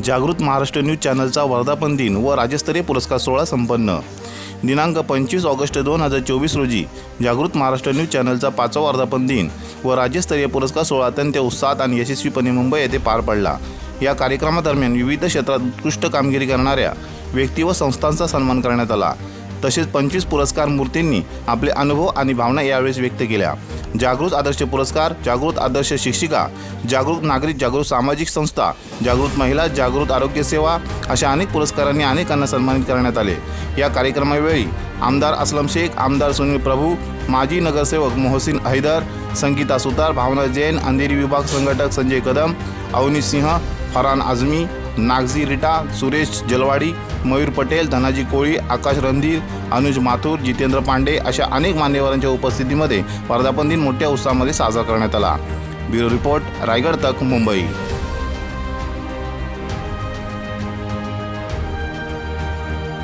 जागृत महाराष्ट्र न्यूज चॅनलचा वर्धापन दिन व राज्यस्तरीय पुरस्कार सोहळा संपन्न. दिनांक पंचवीस ऑगस्ट दोन हजार चोवीस रोजी जागृत महाराष्ट्र न्यूज चॅनलचा पाचवा वर्धापन दिन व राज्यस्तरीय पुरस्कार सोहळा अत्यंत उत्साहात आणि यशस्वीपणे मुंबई येथे पार पडला. या कार्यक्रमादरम्यान विविध क्षेत्रात उत्कृष्ट कामगिरी करणाऱ्या व्यक्ती व संस्थांचा सन्मान करण्यात आला. तसेच पंचवीस पुरस्कार मूर्तींनी आपले अनुभव आणि भावना यावेळेस व्यक्त केल्या. जागृत आदर्श पुरस्कार जागृत आदर्श शिक्षिका जागृत नागरिक जागृत सामाजिक संस्था जागृत महिला जागृत आरोग्य सेवा अशा अनेक पुरस्कारांनी अनेकांना सन्मानित करण्यात आले. या कार्यक्रमावेळी आमदार असलम शेख आमदार सुनील प्रभू माजी नगरसेवक मोहसिन हैदर संगीता सुतार भावना जैन अंधेरी विभाग संघटक संजय कदम अवनी सिंह फरहान आझमी नागझी रिटा सुरेश जलवाडी मयूर पटेल धनाजी कोळी आकाश रणधीर अनुज माथूर जितेंद्र पांडे अशा अनेक मान्यवरांच्या उपस्थितीमध्ये वर्धापन दिन मोठ्या उत्साहामध्ये साजरा करण्यात आला. ब्युरो रिपोर्ट रायगड तक मुंबई.